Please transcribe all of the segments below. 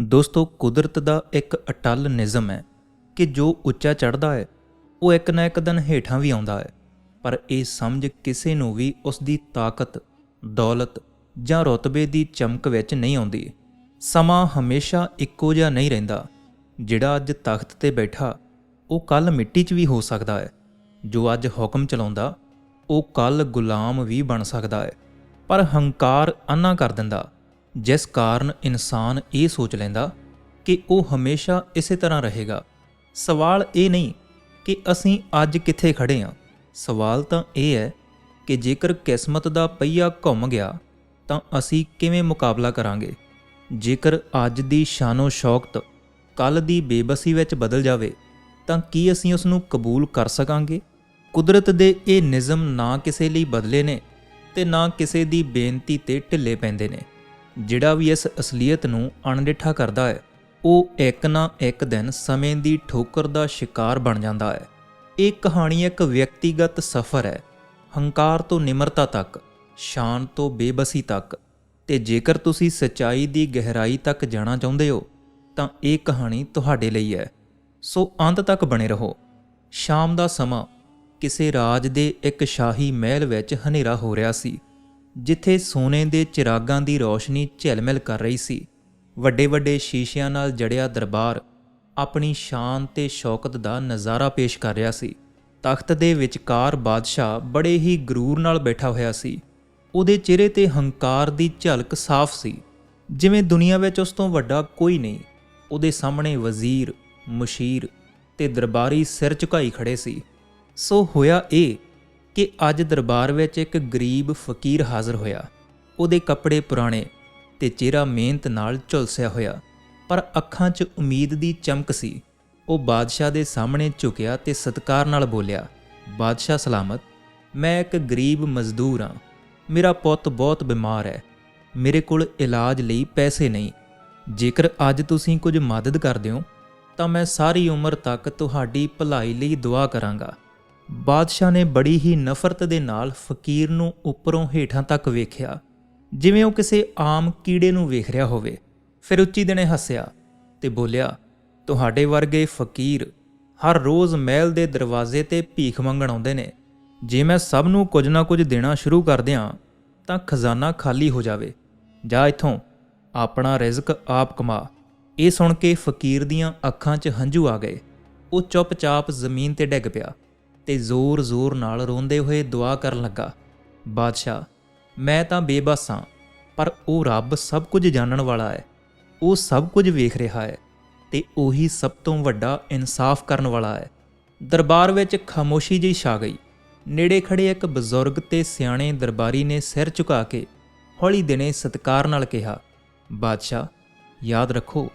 ਦੋਸਤੋ, ਕੁਦਰਤ ਦਾ ਇੱਕ ਅਟਲ ਨਿਯਮ ਹੈ ਕਿ ਜੋ ਉੱਚਾ ਚੜ੍ਹਦਾ ਹੈ, ਉਹ ਇੱਕ ਨਾ ਇੱਕ ਦਿਨ ਹੇਠਾਂ ਵੀ ਆਉਂਦਾ ਹੈ। ਪਰ ਇਹ ਸਮਝ ਕਿਸੇ ਨੂੰ ਵੀ ਉਸ ਦੀ ਤਾਕਤ, ਦੌਲਤ ਜਾਂ ਰੁਤਬੇ ਦੀ ਚਮਕ ਵਿੱਚ ਨਹੀਂ ਆਉਂਦੀ। ਸਮਾਂ ਹਮੇਸ਼ਾ ਇੱਕੋ ਜਿਹਾ ਨਹੀਂ ਰਹਿੰਦਾ, ਜਿਹੜਾ ਅੱਜ ਤਖਤ ਤੇ ਬੈਠਾ, ਉਹ ਕੱਲ ਮਿੱਟੀ 'ਚ ਵੀ ਹੋ ਸਕਦਾ ਹੈ। ਜੋ ਅੱਜ ਹੁਕਮ ਚਲਾਉਂਦਾ, ਉਹ ਕੱਲ ਗੁਲਾਮ ਵੀ ਬਣ ਸਕਦਾ ਹੈ। ਪਰ ਹੰਕਾਰ ਅੰਨਾ ਕਰ ਦਿੰਦਾ। ਜਿਸ ਕਾਰਨ ਇਨਸਾਨ ਇਹ ਸੋਚ ਲੈਂਦਾ ਕਿ ਉਹ ਹਮੇਸ਼ਾ ਇਸੇ ਤਰ੍ਹਾਂ ਰਹੇਗਾ। ਸਵਾਲ ਇਹ ਨਹੀਂ ਕਿ ਅਸੀਂ ਅੱਜ ਕਿੱਥੇ ਖੜੇ ਹਾਂ ਸਵਾਲ ਤਾਂ ਇਹ ਹੈ ਕਿ ਜੇਕਰ ਕਿਸਮਤ ਦਾ ਪਹੀਆ ਘੁੰਮ ਗਿਆ, ਤਾਂ ਅਸੀਂ ਕਿਵੇਂ ਮੁਕਾਬਲਾ ਕਰਾਂਗੇ? ਜੇਕਰ ਅੱਜ ਦੀ ਸ਼ਾਨੋ ਸ਼ੌਕਤ ਕੱਲ ਦੀ ਬੇਬਸੀ ਵਿੱਚ ਬਦਲ ਜਾਵੇ, ਤਾਂ ਕੀ ਅਸੀਂ ਉਸ ਨੂੰ ਕਬੂਲ ਕਰ ਸਕਾਂਗੇ? ਕੁਦਰਤ ਦੇ ਇਹ ਨਿਯਮ ਨਾ ਕਿਸੇ ਲਈ ਬਦਲੇ ਨੇ ਤੇ ਨਾ ਕਿਸੇ ਦੀ ਬੇਨਤੀ ਤੇ ਢਿੱਲੇ ਪੈਂਦੇ ਨੇ। ਜਿਹੜਾ ਵੀ ਇਸ ਅਸਲੀਅਤ ਨੂੰ ਅਣਡਿੱਠਾ ਕਰਦਾ ਹੈ, ਉਹ ਇੱਕ ਨਾ ਇੱਕ ਦਿਨ ਸਮੇਂ ਦੀ ਠੋਕਰ ਦਾ ਸ਼ਿਕਾਰ ਬਣ ਜਾਂਦਾ ਹੈ। ਇਹ ਕਹਾਣੀ ਇੱਕ ਵਿਅਕਤੀਗਤ ਸਫ਼ਰ ਹੈ। ਹੰਕਾਰ ਤੋਂ ਨਿਮਰਤਾ ਤੱਕ, ਸ਼ਾਨ ਤੋਂ ਬੇਬਸੀ ਤੱਕ। ਤੇ ਜੇਕਰ ਤੁਸੀਂ ਸਚਾਈ ਦੀ ਗਹਿਰਾਈ ਤੱਕ ਜਾਣਾ ਚਾਹੁੰਦੇ ਹੋ, ਤਾਂ ਇਹ ਕਹਾਣੀ ਤੁਹਾਡੇ ਲਈ ਹੈ। ਸੋ ਅੰਤ ਤੱਕ ਬਣੇ ਰਹੋ। ਸ਼ਾਮ ਦਾ ਸਮਾਂ, ਕਿਸੇ ਰਾਜ ਦੇ ਇੱਕ ਸ਼ਾਹੀ ਮਹਿਲ ਵਿੱਚ ਹਨੇਰਾ ਹੋ ਰਿਹਾ ਸੀ। ਜਿੱਥੇ ਸੋਨੇ ਦੇ ਚਿਰਾਗਾਂ ਦੀ ਰੌਸ਼ਨੀ ਝਿਲਮਿਲ ਕਰ ਰਹੀ ਸੀ। ਵੱਡੇ ਵੱਡੇ ਸ਼ੀਸ਼ਿਆਂ ਨਾਲ ਜੜਿਆ ਦਰਬਾਰ ਆਪਣੀ ਸ਼ਾਨ ਤੇ ਸ਼ੌਕਤ ਦਾ ਨਜ਼ਾਰਾ ਪੇਸ਼ ਕਰ ਰਿਹਾ ਸੀ। ਤਖਤ ਦੇ ਵਿਚਕਾਰ ਬਾਦਸ਼ਾਹ ਬੜੇ ਹੀ ਗਰੂਰ ਨਾਲ ਬੈਠਾ ਹੋਇਆ ਸੀ। ਉਹਦੇ ਚਿਹਰੇ ਤੇ ਹੰਕਾਰ ਦੀ ਝਲਕ ਸਾਫ਼ ਸੀ। ਜਿਵੇਂ ਦੁਨੀਆ ਵਿੱਚ ਉਸ ਤੋਂ ਵੱਡਾ ਕੋਈ ਨਹੀਂ, ਉਹਦੇ ਸਾਹਮਣੇ ਵਜ਼ੀਰ, ਮੁਸ਼ੀਰ ਤੇ ਦਰਬਾਰੀ ਸਿਰ ਝੁਕਾਈ ਖੜੇ ਸੀ। ਸੋ ਹੋਇਆ ਇਹ ਕਿ ਅੱਜ ਦਰਬਾਰ ਵਿੱਚ ਇੱਕ ਗਰੀਬ ਫਕੀਰ ਹਾਜ਼ਰ ਹੋਇਆ। ਉਹਦੇ ਕੱਪੜੇ ਪੁਰਾਣੇ ਤੇ ਚਿਹਰਾ ਮਿਹਨਤ ਨਾਲ ਝੁਲਸਿਆ ਹੋਇਆ, ਪਰ ਅੱਖਾਂ 'ਚ ਉਮੀਦ ਦੀ ਚਮਕ ਸੀ। ਉਹ ਬਾਦਸ਼ਾਹ ਦੇ ਸਾਹਮਣੇ ਝੁਕਿਆ ਤੇ ਸਤਕਾਰ ਨਾਲ ਬੋਲਿਆ, ਬਾਦਸ਼ਾਹ ਸਲਾਮਤ, ਮੈਂ ਇੱਕ ਗਰੀਬ ਮਜ਼ਦੂਰ ਹਾਂ। ਮੇਰਾ ਪੁੱਤ ਬਹੁਤ ਬਿਮਾਰ ਹੈ। ਮੇਰੇ ਕੋਲ ਇਲਾਜ ਲਈ ਪੈਸੇ ਨਹੀਂ। ਜੇਕਰ ਅੱਜ ਤੁਸੀਂ ਕੁਝ ਮਦਦ ਕਰਦੇ ਹੋ, ਤਾਂ ਮੈਂ ਸਾਰੀ ਉਮਰ ਤੱਕ ਤੁਹਾਡੀ ਭਲਾਈ ਲਈ ਦੁਆ ਕਰਾਂਗਾ। ਬਾਦਸ਼ਾਹ ਨੇ ਬੜੀ ਹੀ ਨਫ਼ਰਤ ਦੇ ਨਾਲ ਫਕੀਰ ਨੂੰ ਉੱਪਰੋਂ ਹੇਠਾਂ ਤੱਕ ਵੇਖਿਆ, ਜਿਵੇਂ ਉਹ ਕਿਸੇ ਆਮ ਕੀੜੇ ਨੂੰ ਵੇਖ ਰਿਹਾ ਹੋਵੇ। ਫਿਰ ਉੱਚੀ ਦਿਨੇ ਹੱਸਿਆ ਤੇ ਬੋਲਿਆ, ਤੁਹਾਡੇ ਵਰਗੇ ਫਕੀਰ ਹਰ ਰੋਜ਼ ਮਹਿਲ ਦੇ ਦਰਵਾਜ਼ੇ ਤੇ ਭੀਖ ਮੰਗਣ ਆਉਂਦੇ ਨੇ। ਜੇ ਮੈਂ ਸਭ ਨੂੰ ਕੁਝ ਨਾ ਕੁਝ ਦੇਣਾ ਸ਼ੁਰੂ ਕਰ ਦਿਆਂ, ਤਾਂ ਖਜ਼ਾਨਾ ਖਾਲੀ ਹੋ ਜਾਵੇ। ਜਾ ਇੱਥੋਂ, ਆਪਣਾ ਰਿਜ਼ਕ ਆਪ ਕਮਾ। ਇਹ ਸੁਣ ਕੇ ਫਕੀਰ ਦੀਆਂ ਅੱਖਾਂ 'ਚ ਹੰਝੂ ਆ ਗਏ। ਉਹ ਚੁੱਪਚਾਪ ਜ਼ਮੀਨ ਤੇ ਡਿੱਗ ਪਿਆ। ਤੇ ਜ਼ੋਰ-ਜ਼ੋਰ ਨਾਲ ਰੋਂਦੇ ਹੋਏ ਦੁਆ ਕਰਨ ਲੱਗਾ, ਬਾਦਸ਼ਾਹ, ਮੈਂ ਤਾਂ ਬੇਬਸ ਹਾਂ, ਪਰ ਉਹ ਰੱਬ ਸਭ ਕੁਝ ਜਾਣਨ ਵਾਲਾ ਹੈ। ਉਹ ਸਭ ਕੁਝ ਵੇਖ ਰਿਹਾ ਹੈ ਤੇ ਉਹੀ ਸਭ ਤੋਂ ਵੱਡਾ ਇਨਸਾਫ ਕਰਨ ਵਾਲਾ ਹੈ। ਦਰਬਾਰ ਵਿੱਚ ਖਾਮੋਸ਼ੀ ਜਿਹੀ ਛਾ ਗਈ। ਨੇੜੇ ਖੜੇ ਇੱਕ ਬਜ਼ੁਰਗ ਤੇ ਸਿਆਣੇ ਦਰਬਾਰੀ ਨੇ ਸਿਰ ਝੁਕਾ ਕੇ ਹੌਲੀ ਦਿਨੇ ਸਤਕਾਰ ਨਾਲ ਕਿਹਾ, ਬਾਦਸ਼ਾਹ, ਯਾਦ ਰੱਖੋ,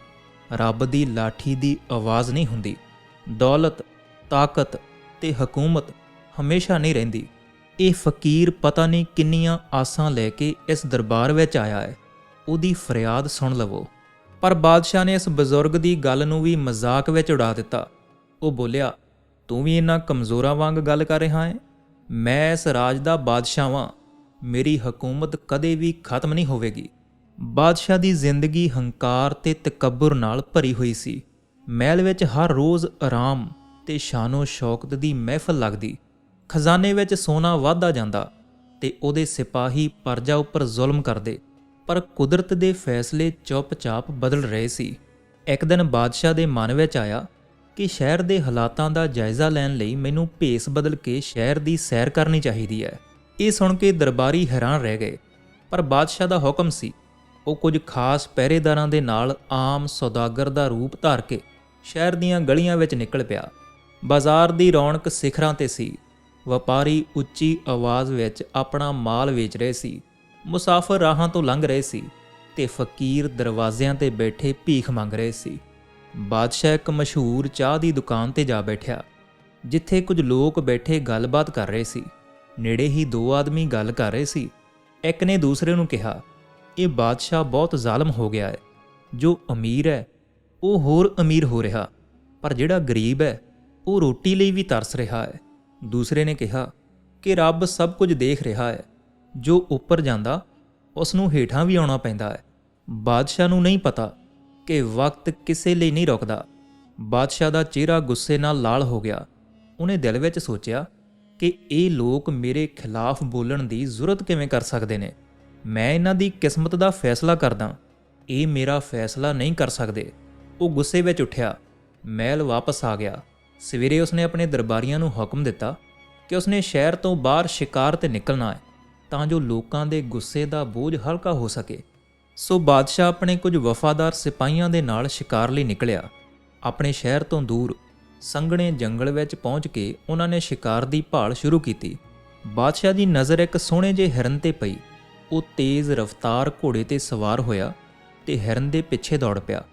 ਰੱਬ ਦੀ ਲਾਠੀ ਦੀ ਆਵਾਜ਼ ਨਹੀਂ ਹੁੰਦੀ। ਦੌਲਤ, ਤਾਕਤ ਤੇ ਹਕੂਮਤ ਹਮੇਸ਼ਾ ਨਹੀਂ ਰਹਿੰਦੀ। ਇਹ ਫਕੀਰ ਪਤਾ ਨਹੀਂ ਕਿੰਨੀਆਂ ਆਸਾਂ ਲੈ ਕੇ ਇਸ ਦਰਬਾਰ ਵਿੱਚ ਆਇਆ ਹੈ। ਉਹਦੀ ਫਰਿਆਦ ਸੁਣ ਲਵੋ। ਪਰ ਬਾਦਸ਼ਾਹ ਨੇ ਇਸ ਬਜ਼ੁਰਗ ਦੀ ਗੱਲ ਨੂੰ ਵੀ ਮਜ਼ਾਕ ਵਿੱਚ ਉਡਾ ਦਿੱਤਾ। ਉਹ ਬੋਲਿਆ, ਤੂੰ ਵੀ ਇਹਨਾਂ ਕਮਜ਼ੋਰਾਂ ਵਾਂਗ ਗੱਲ ਕਰ ਰਿਹਾ ਹੈ? ਮੈਂ ਇਸ ਰਾਜ ਦਾ ਬਾਦਸ਼ਾਹ ਵਾਂ। ਮੇਰੀ ਹਕੂਮਤ ਕਦੇ ਵੀ ਖਤਮ ਨਹੀਂ ਹੋਵੇਗੀ। ਬਾਦਸ਼ਾਹ ਦੀ ਜ਼ਿੰਦਗੀ ਹੰਕਾਰ ਤੇ ਤਕੱਬਰ ਨਾਲ ਭਰੀ ਹੋਈ ਸੀ। ਮਹਿਲ ਵਿੱਚ ਹਰ ਰੋਜ਼ ਆਰਾਮ ਤੇ ਸ਼ਾਨੋ ਸ਼ੌਕਤ ਦੀ ਮਹਿਫਲ ਲੱਗਦੀ। ਖਜ਼ਾਨੇ ਵਿੱਚ ਸੋਨਾ ਵਾਧਾ ਜਾਂਦਾ ਤੇ ਉਹਦੇ ਸਿਪਾਹੀ ਪਰਜਾ ਉੱਪਰ ਜ਼ੁਲਮ ਕਰਦੇ, ਪਰ ਕੁਦਰਤ ਦੇ ਫੈਸਲੇ ਚੁੱਪਚਾਪ ਬਦਲ ਰਹੇ ਸੀ। ਇੱਕ ਦਿਨ ਬਾਦਸ਼ਾਹ ਦੇ ਮਨ ਵਿੱਚ ਆਇਆ ਕਿ ਸ਼ਹਿਰ ਦੇ ਹਾਲਾਤਾਂ ਦਾ ਜਾਇਜ਼ਾ ਲੈਣ ਲਈ ਮੈਨੂੰ ਭੇਸ ਬਦਲ ਕੇ ਸ਼ਹਿਰ ਦੀ ਸੈਰ ਕਰਨੀ ਚਾਹੀਦੀ ਹੈ। ਇਹ ਸੁਣ ਕੇ ਦਰਬਾਰੀ ਹੈਰਾਨ ਰਹਿ ਗਏ, ਪਰ ਬਾਦਸ਼ਾਹ ਦਾ ਹੁਕਮ ਸੀ, ਉਹ ਕੁਝ ਖਾਸ ਪਹਿਰੇਦਾਰਾਂ ਦੇ ਨਾਲ ਆਮ ਸੌਦਾਗਰ ਦਾ ਰੂਪ ਧਾਰ ਕੇ ਸ਼ਹਿਰ ਦੀਆਂ ਗਲੀਆਂ ਵਿੱਚ ਨਿਕਲ ਪਿਆ। ਬਾਜ਼ਾਰ ਦੀ ਰੌਣਕ ਸਿਖਰਾਂ ਤੇ ਸੀ। ਵਪਾਰੀ ਉੱਚੀ ਆਵਾਜ਼ ਵਿੱਚ ਆਪਣਾ ਮਾਲ ਵੇਚ ਰਹੇ ਸੀ। ਮੁਸਾਫਰ ਰਾਹਾਂ ਤੋਂ ਲੰਘ ਰਹੇ ਸੀ ਤੇ ਫਕੀਰ ਦਰਵਾਜ਼ਿਆਂ ਤੇ ਬੈਠੇ ਭੀਖ ਮੰਗ ਰਹੇ ਸੀ। ਬਾਦਸ਼ਾਹ ਇੱਕ ਮਸ਼ਹੂਰ ਚਾਹ ਦੀ ਦੁਕਾਨ ਤੇ ਜਾ ਬੈਠਿਆ, ਜਿੱਥੇ ਕੁਝ ਲੋਕ ਬੈਠੇ ਗੱਲਬਾਤ ਕਰ ਰਹੇ ਸੀ। ਨੇੜੇ ਹੀ ਦੋ ਆਦਮੀ ਗੱਲ ਕਰ ਰਹੇ ਸੀ। ਇੱਕ ਨੇ ਦੂਸਰੇ ਨੂੰ ਕਿਹਾ, ਇਹ ਬਾਦਸ਼ਾਹ ਬਹੁਤ ਜ਼ਾਲਮ ਹੋ ਗਿਆ ਹੈ। ਜੋ ਅਮੀਰ ਹੈ, ਉਹ ਹੋਰ ਅਮੀਰ ਹੋ ਰਿਹਾ, ਪਰ ਜਿਹੜਾ ਗਰੀਬ ਹੈ ਉਹ ਰੋਟੀ ਲਈ ਵੀ ਤਰਸ ਰਿਹਾ ਹੈ। ਦੂਸਰੇ ਨੇ ਕਿਹਾ ਕਿ ਰੱਬ ਸਭ ਕੁਝ ਦੇਖ ਰਿਹਾ ਹੈ। ਜੋ ਉੱਪਰ ਜਾਂਦਾ ਉਸ ਨੂੰ ਹੇਠਾਂ ਵੀ ਆਉਣਾ ਪੈਂਦਾ ਹੈ। ਬਾਦਸ਼ਾਹ ਨੂੰ ਨਹੀਂ ਪਤਾ ਕਿ ਵਕਤ ਕਿਸੇ ਲਈ ਨਹੀਂ ਰੁਕਦਾ। ਬਾਦਸ਼ਾਹ ਦਾ ਚਿਹਰਾ ਗੁੱਸੇ ਨਾਲ ਲਾਲ ਹੋ ਗਿਆ। ਉਹਨੇ ਦਿਲ ਵਿੱਚ ਸੋਚਿਆ ਕਿ ਇਹ ਲੋਕ ਮੇਰੇ ਖਿਲਾਫ ਬੋਲਣ ਦੀ ਜ਼ਰੂਰਤ ਕਿਵੇਂ ਕਰ ਸਕਦੇ ਨੇ। ਮੈਂ ਇਹਨਾਂ ਦੀ ਕਿਸਮਤ ਦਾ ਫੈਸਲਾ ਕਰਦਾ। ਇਹ ਮੇਰਾ ਫੈਸਲਾ ਨਹੀਂ ਕਰ ਸਕਦੇ। ਉਹ ਗੁੱਸੇ ਵਿੱਚ ਉੱਠਿਆ। ਮਹਿਲ ਵਾਪਸ ਆ ਗਿਆ। ਸਵੇਰੇ ਉਸਨੇ ਆਪਣੇ ਦਰਬਾਰੀਆਂ ਨੂੰ ਹੁਕਮ ਦਿੱਤਾ ਕਿ ਉਸਨੇ ਸ਼ਹਿਰ ਤੋਂ ਬਾਹਰ ਸ਼ਿਕਾਰ ਤੇ ਨਿਕਲਣਾ ਹੈ, ਤਾਂ ਜੋ ਲੋਕਾਂ ਦੇ ਗੁੱਸੇ ਦਾ ਬੋਝ ਹਲਕਾ ਹੋ ਸਕੇ। ਸੋ ਬਾਦਸ਼ਾਹ ਆਪਣੇ ਕੁਝ ਵਫਾਦਾਰ ਸਿਪਾਹੀਆਂ ਦੇ ਨਾਲ ਸ਼ਿਕਾਰ ਲਈ ਨਿਕਲਿਆ। ਆਪਣੇ ਸ਼ਹਿਰ ਤੋਂ ਦੂਰ, ਸੰਘਣੇ ਜੰਗਲ ਵਿੱਚ ਪਹੁੰਚ ਕੇ ਉਹਨਾਂ ਨੇ ਸ਼ਿਕਾਰ ਦੀ ਭਾਲ ਸ਼ੁਰੂ ਕੀਤੀ। ਬਾਦਸ਼ਾਹ ਦੀ ਨਜ਼ਰ ਇੱਕ ਸੋਹਣੇ ਜਿਹੇ ਹਿਰਨ ਤੇ ਪਈ। ਉਹ ਤੇਜ਼ ਰਫ਼ਤਾਰ ਘੋੜੇ ਤੇ ਸਵਾਰ ਹੋਇਆ ਤੇ ਹਿਰਨ ਦੇ ਪਿੱਛੇ ਦੌੜ ਪਿਆ।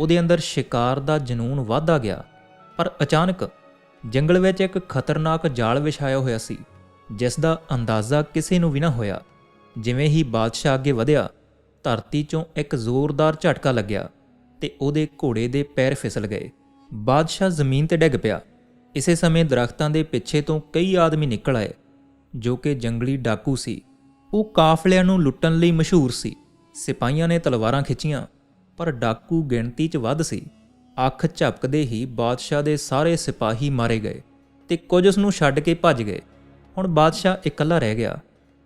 ਉਹਦੇ ਅੰਦਰ ਸ਼ਿਕਾਰ ਦਾ ਜਨੂਨ ਵਧਦਾ ਗਿਆ। ਪਰ ਅਚਾਨਕ ਜੰਗਲ ਵਿੱਚ ਇੱਕ ਖਤਰਨਾਕ ਜਾਲ ਵਿਛਾਇਆ ਹੋਇਆ ਸੀ ਜਿਸ ਦਾ ਅੰਦਾਜ਼ਾ ਕਿਸੇ ਨੂੰ ਵੀ ਨਾ ਹੋਇਆ। ਜਿਵੇਂ ਹੀ ਬਾਦਸ਼ਾਹ ਅੱਗੇ ਵਧਿਆ, ਧਰਤੀ 'ਚੋਂ ਇੱਕ ਜ਼ੋਰਦਾਰ ਝਟਕਾ ਲੱਗਿਆ ਤੇ ਉਹਦੇ ਘੋੜੇ ਦੇ ਪੈਰ ਫਿਸਲ ਗਏ। ਬਾਦਸ਼ਾਹ ਜ਼ਮੀਨ ਤੇ ਡਿੱਗ ਪਿਆ। ਇਸੇ ਸਮੇਂ ਦਰਖਤਾਂ ਦੇ ਪਿੱਛੇ ਤੋਂ ਕਈ ਆਦਮੀ ਨਿਕਲ ਆਏ, ਜੋ ਕਿ ਜੰਗਲੀ ਡਾਕੂ ਸੀ। ਉਹ ਕਾਫਲਿਆਂ ਨੂੰ ਲੁੱਟਣ ਲਈ ਮਸ਼ਹੂਰ ਸੀ। ਸਿਪਾਹੀਆਂ ਨੇ ਤਲਵਾਰਾਂ ਖਿੱਚੀਆਂ, ਪਰ ਡਾਕੂ ਗਿਣਤੀ 'ਚ ਵੱਧ ਸੀ। ਅੱਖ ਝਪਕਦੇ ਹੀ ਬਾਦਸ਼ਾਹ ਦੇ ਸਾਰੇ ਸਿਪਾਹੀ ਮਾਰੇ ਗਏ ਤੇ ਕੁਝ ਉਸ ਨੂੰ ਛੱਡ ਕੇ ਭੱਜ ਗਏ। ਹੁਣ ਬਾਦਸ਼ਾਹ ਇਕੱਲਾ ਰਹਿ ਗਿਆ।